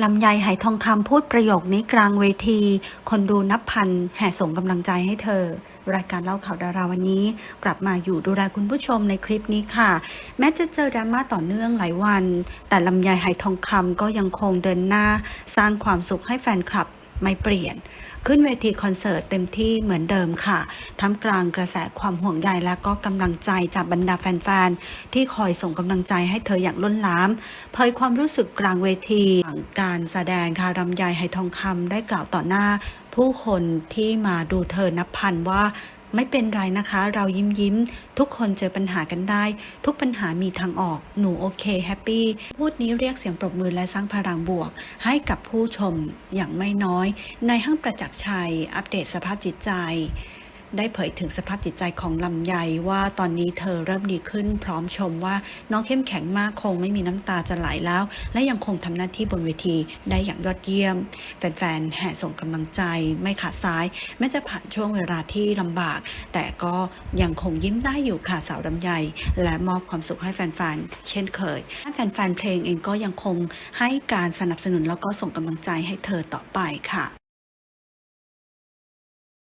ลำไยหายทองคำพูดประโยคนี้กลางเวที คนดูนับพันแห่ส่งกำลังใจให้เธอ รายการเล่าข่าวดาราวันนี้ กลับมาอยู่ดูแลคุณผู้ชมในคลิปนี้ค่ะ แม้จะเจอดราม่าต่อเนื่องหลายวัน แต่ลำไยหายทองคำก็ยังคงเดินหน้า สร้างความสุขให้แฟนคลับ ไม่เปลี่ยน ขึ้นเวทีคอนเสิร์ตเต็มที่เหมือนเดิมค่ะท่ามกลางกระแสความห่วงใยและก็กำลังใจจากบรรดาแฟนๆ ที่คอยส่งกำลังใจให้เธออย่างล้นหลามเผยความรู้สึกกลางเวทีหลังการแสดงค่ะรำไยไหทองคำได้กล่าวต่อหน้า ผู้คนที่มาดูเธอนับพันว่า ไม่เป็นไรนะคะ เรายิ้มยิ้ม ทุกคนเจอปัญหากันได้ ทุกปัญหามีทางออก หนูโอเคแฮปปี้ พูดนี้เรียกเสียงปรบมือและสร้างพลังบวก ให้กับผู้ชมอย่างไม่น้อย ในห้างประจักษ์ชัย อัปเดตสภาพจิตใจ ได้เผยถึงสภาพจิตใจของลำไยว่าตอนนี้เธอเริ่มดีขึ้น พร้อมชมว่าน้องเข้มแข็งมากคงไม่มีน้ำตาจะไหลแล้ว และยังคงทำหน้าที่บนเวทีได้อย่างยอดเยี่ยม แฟนๆแห่ส่งกำลังใจไม่ขาดซ้าย แม้จะผ่านช่วงเวลาที่ลำบาก แต่ก็ยังคงยิ้มได้อยู่ค่ะสาวลำไย และมอบความสุขให้แฟนๆเช่นเคยแฟนๆเพลงเองก็ยังคงให้การสนับสนุนแล้วก็ส่งกำลังใจให้เธอต่อไปค่ะ